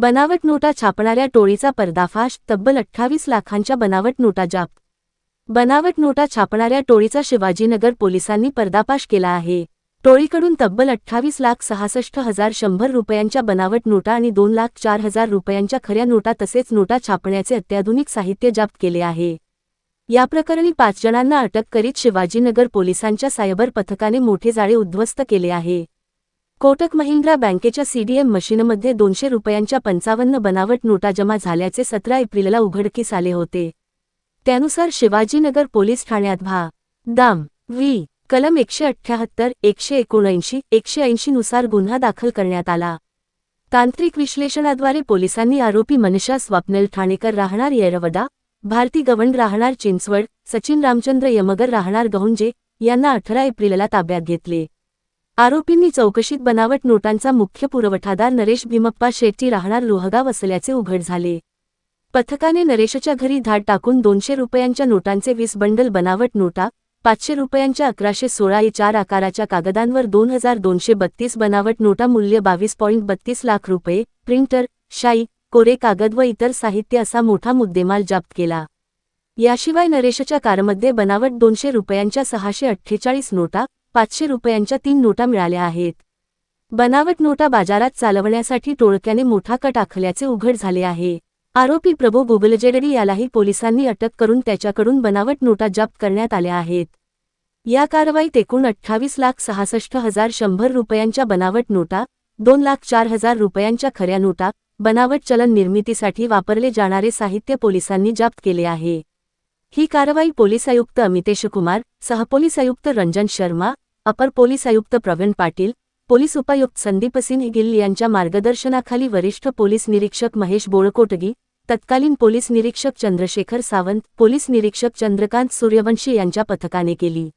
बनावट नोटा छापणाऱ्या टोळीचा पर्दाफाश तब्बल अठ्ठावीस लाखांच्या बनावट नोटा जाप. बनावट नोटा छापणाऱ्या टोळीचा शिवाजीनगर पोलिसांनी पर्दाफाश केला आहे. टोळीकडून तब्बल अठ्ठावीस लाख सहासष्ट हजार शंभर रुपयांच्या बनावट नोटा आणि दोन लाख चार हजार रुपयांच्या खऱ्या नोटा तसेच नोटा छापण्याचे अत्याधुनिक साहित्य जप्त केले आहे. या प्रकरणी पाच जणांना अटक करीत शिवाजीनगर पोलिसांच्या सायबर पथकाने मोठे जाळे उद्ध्वस्त केले आहे. कोटक महिंद्रा बँकेच्या सीडीएम मशीनमध्ये दोनशे रुपयांच्या पंचावन्न बनावट नोटा जमा झाल्याचे सतरा एप्रिलला उघडकीस आले होते. त्यानुसार शिवाजीनगर पोलीस ठाण्यात भा. दाम. व्ही. कलम एकशे अठ्ठ्याहत्तर एकशे एकोणऐंशी एकशे ऐंशी नुसार गुन्हा दाखल करण्यात आला. तांत्रिक विश्लेषणाद्वारे पोलिसांनी आरोपी मनीषा स्वप्नल ठाणेकर राहणार येरवडा भारती गवंड राहणार चिंचवड सचिन रामचंद्र यमगर राहणार गहुंजे यांना अठरा एप्रिलला ताब्यात घेतले. आरोपींनी चौकशीत बनावट नोटांचा मुख्य पुरवठादार नरेश भीमप्पा शेट्टी राहणार लोहगाव असल्याचे उघड झाले. पथकाने नरेशच्या घरी धाड टाकून दोनशे रुपयांच्या नोटांचे वीस बंडल बनावट नोटा पाचशे रुपयांच्या अकराशे सोळा ए चार आकाराच्या कागदांवर दोन हजार दोनशे बत्तीस बनावट नोटा मूल्य बावीस पॉईंट बत्तीस लाख रुपये प्रिंटर शाई कोरे कागद व इतर साहित्य असा मोठा मुद्देमाल जप्त केला. याशिवाय नरेशच्या कारमध्ये बनावट दोनशे रुपयांच्या सहाशे अठ्ठेचाळीस नोटा पाचशे रुपयांच्या तीन नोटा मिळाल्या आहेत. बनावट नोटा बाजारात चालवण्यासाठी टोळक्याने मोठा कट आखल्याचे उघड झाले आहे. आरोपी प्रभू गुगलजेडडी यालाही पोलिसांनी अटक करून त्याच्याकडून बनावट नोटा जप्त करण्यात आल्या आहेत. या कारवाईत एकूण अठ्ठावीस लाख सहासष्ट हजार शंभर रुपयांच्या बनावट नोटा दोन लाख चार हजार रुपयांच्या खऱ्या नोटा बनावट चलन निर्मितीसाठी वापरले जाणारे साहित्य पोलिसांनी जप्त केले आहे. ही कारवाई पोलीस आयुक्त अमितेश कुमार सहपोलीस आयुक्त रंजन शर्मा अपर पोलीस आयुक्त प्रवीण पाटील पोलीस उपायुक्त संदीप सिंह गिल यांच्या मार्गदर्शनाखाली वरिष्ठ पोलीस निरीक्षक महेश बोळकोटगी तत्कालीन पोलीस निरीक्षक चंद्रशेखर सावंत पोलीस निरीक्षक चंद्रकांत सूर्यवंशी यांच्या पथकाने केली.